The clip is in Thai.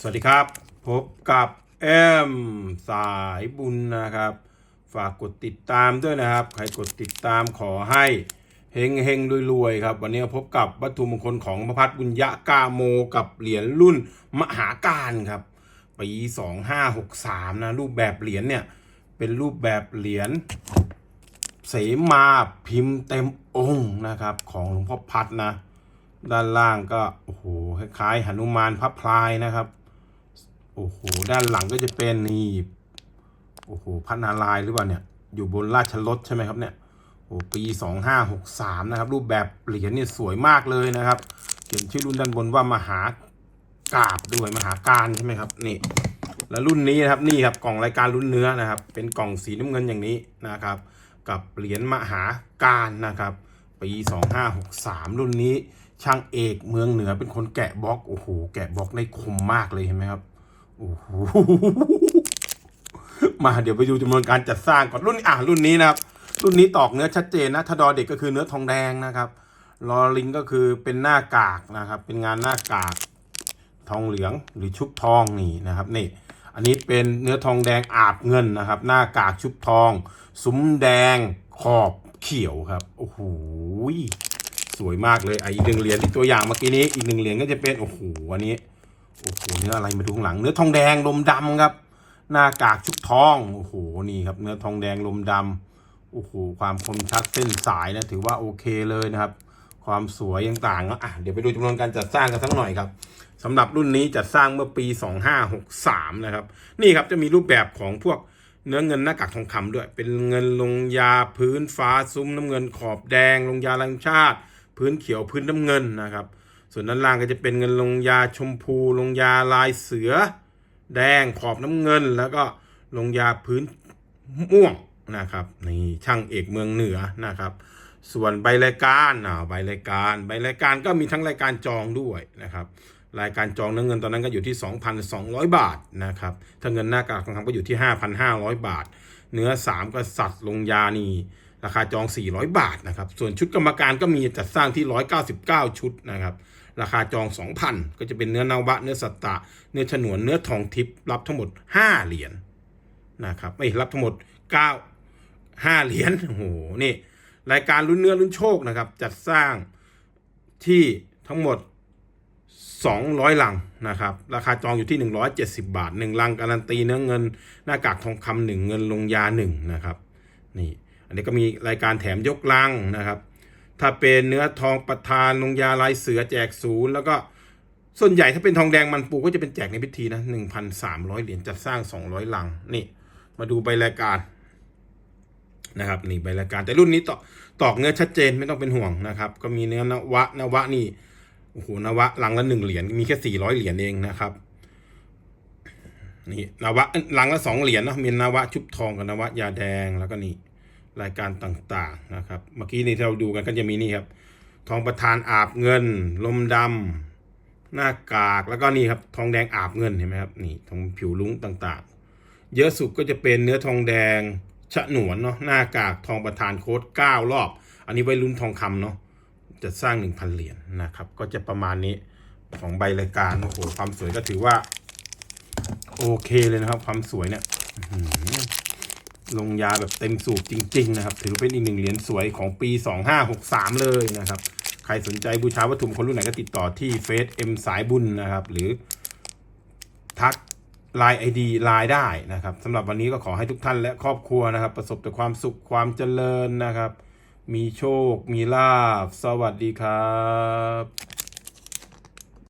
สวัสดีครับ พบกับแอมสายบุญนะครับ ฝากกดติดตามด้วยนะครับ ใครกดติดตามขอให้เฮงเฮงรวยๆครับ วันนี้พบกับวัตถุมงคลของพระพัฒบุญยะกาโมกับเหรียญรุ่นมหาการครับปี2563 นะ รูปแบบเหรียญเนี่ย เป็นรูปแบบเหรียญเสมาพิมพ์เต็มองค์นะครับ ของหลวงพ่อพัดนะ ด้านล่างก็ โอ้โหคล้ายๆหนุมานพระพลายนะครับ โอ้โห ด้านหลังก็จะเป็นนี่ โอ้โหพระนารายณ์หรือเปล่าเนี่ย อยู่บนราชรถใช่ไหมครับเนี่ย โอ้ปีสองห้าหกสามนะครับ รูปแบบเหรียญเนี่ยสวยมากเลยนะครับ เขียนชื่อรุ่นด้านบนว่ามหากาบด้วยมหาการใช่ไหมครับ นี่ แล้วรุ่นนี้นะครับ นี่ครับกล่องรายการรุ่นเนื้อนะครับ เป็นกล่องสีน้ำเงินอย่างนี้นะครับ กับเหรียญมหาการนะครับ ปี2563รุ่นนี้ ช่างเอกเมืองเหนือเป็นคนแกะบล็อก โอ้โห แกะบล็อกได้คมมากเลยเห็นไหมครับ โอ้โหมาเดี๋ยวไปดูจำนวนการจัดสร้างก่อนรุ่นอะรุ่นนี้นะครับ รุ่นนี้ตอกเนื้อชัดเจนนะถ้าดอเด็กก็คือเนื้อทองแดงนะครับลอลิงก็คือเป็นหน้ากากนะครับ เป็นงานหน้ากากทองเหลืองหรือชุบทองนี่นะครับนี่ อันนี้เป็นเนื้อทองแดงอาบเงินนะครับ หน้ากากชุบทอง ซุ้มแดงขอบเขียวครับโอ้โหสวยมากเลยอะอีกหนึ่งเหรียญที่ตัวอย่างเมื่อกี้นี้อีกหนึ่งเหรียญก็จะเป็นโอ้โหอันนี้ โอ้โหเนื้ออะไรมาดูข้างหลัง เนื้อทองแดงลมดำครับ หน้ากากชุบทองโอ้โหนี่ครับ เนื้อทองแดงลมดำโอ้โหความคมชัดเส้นสายนะถือว่าโอเคเลยนะครับ ความสวยต่างๆก็อะเดี๋ยวไปดูจำนวนการจัดสร้างกันสักหน่อยครับสำหรับรุ่นนี้จัดสร้างเมื่อปี 2563 นะครับ นี่ครับจะมีรูปแบบของพวกเนื้อเงินหน้ากากทองคำด้วย เป็นเงินลงยาพื้นฟ้าซุ้มน้ำเงินขอบแดง ลงยาลังชาติ พื้นเขียวพื้นน้ำเงินนะครับ ส่วนด้านล่างก็จะเป็นเงินลงยาชมพู ลงยาลายเสือ แดงขอบน้ำเงิน แล้วก็ลงยาพื้นม่วงนะครับนี่ช่างเอกเมืองเหนือนะครับ ส่วนใบรายการอ่าใบรายการ ใบรายการก็มีทั้งรายการจองด้วยนะครับรายการจองเนื้อเงินตอนนั้นก็อยู่ที่ 2,200 บาทนะครับ ถ้าเงินหน้ากากทองคำก็อยู่ที่ 5,500 บาท เนื้อ 3ก็สัตว์ลงยานีราคาจอง 400 บาทนะครับ ส่วนชุดกรรมการก็มีจัดสร้างที่ 199 ชุดนะครับ ราคาจอง 2,000 ก็จะเป็นเนื้อนาวะ เนื้อสัตตะ เนื้อฉนวน เนื้อทองทิพย์รับทั้งหมด 5 เหรียญนะครับไม่รับทั้งหมด 9 5 เหรียญ โอ้โห นี่ รายการลุ้นเนื้อลุ้นโชคนะครับ จัดสร้างที่ทั้งหมด 200 ลังนะครับ ราคาจองอยู่ที่ 170 บาท 1 ลังการันตีเนื้อเงิน หน้ากากทองคำหนึ่งเงินลงยาหนึ่งนะครับ นี่ อันนี้ก็มีรายการแถมยกลังนะครับ ถ้าเป็นเนื้อทองประทานลงยาลายเสือแจกศูนย์แล้วก็ส่วนใหญ่ถ้าเป็นทองแดงมันปูก็จะเป็นแจกในพิธีนะ1,300เหรียญจัดสร้าง200ลังนี่ มาดูใบรายการนะครับนี่ใบรายการแต่รุ่นนี้ตอกตอกเนื้อชัดเจนไม่ต้องเป็นห่วงนะครับ ก็มีเนื้อนวะนวะนี่โอ้โหนวะลังละหนึ่งเหรียญมีแค่สี่ร้อยเหรียญเองนะครับนี่นวะลังละสองเหรียญเนาะมีนวะชุบทองกับนวะยาแดงแล้วก็นี่ รายการต่างๆนะครับ เมื่อกี้นี่ที่เราดูกันก็จะมีนี่ครับ ทองประธานอาบเงิน ลมดำหน้ากากแล้วก็นี่ครับทองแดงอาบเงินเห็นไหมครับนี่ทองผิวลุ้งต่างๆ เยอะสุดก็จะเป็นเนื้อทองแดงฉนวนเนาะหน้ากากทองประธานโค้ด9รอบ อันนี้ไว้ลุ้นทองคำเนาะจะสร้าง 1,000 เหรียญนะครับ ก็จะประมาณนี้ของใบรายการโอ้โหความสวยก็ถือว่า โอเคเลยนะครับ ความสวยเนี่ย ลงยาแบบเต็มสูบจริง ๆ นะครับ ถือเป็นอีกหนึ่งเหรียญสวยของปี 2563 เลยนะครับ ใครสนใจบูชาวัตถุมงคลรุ่นไหนก็ติดต่อที่เฟซเอ็มสายบุญนะครับ หรือทักไลน์ไอดีไลน์ได้นะครับสำหรับวันนี้ก็ขอให้ทุกท่านและครอบครัวนะครับ ประสบแต่ความสุขความเจริญนะครับ มีโชค มีลาบ สวัสดีครับ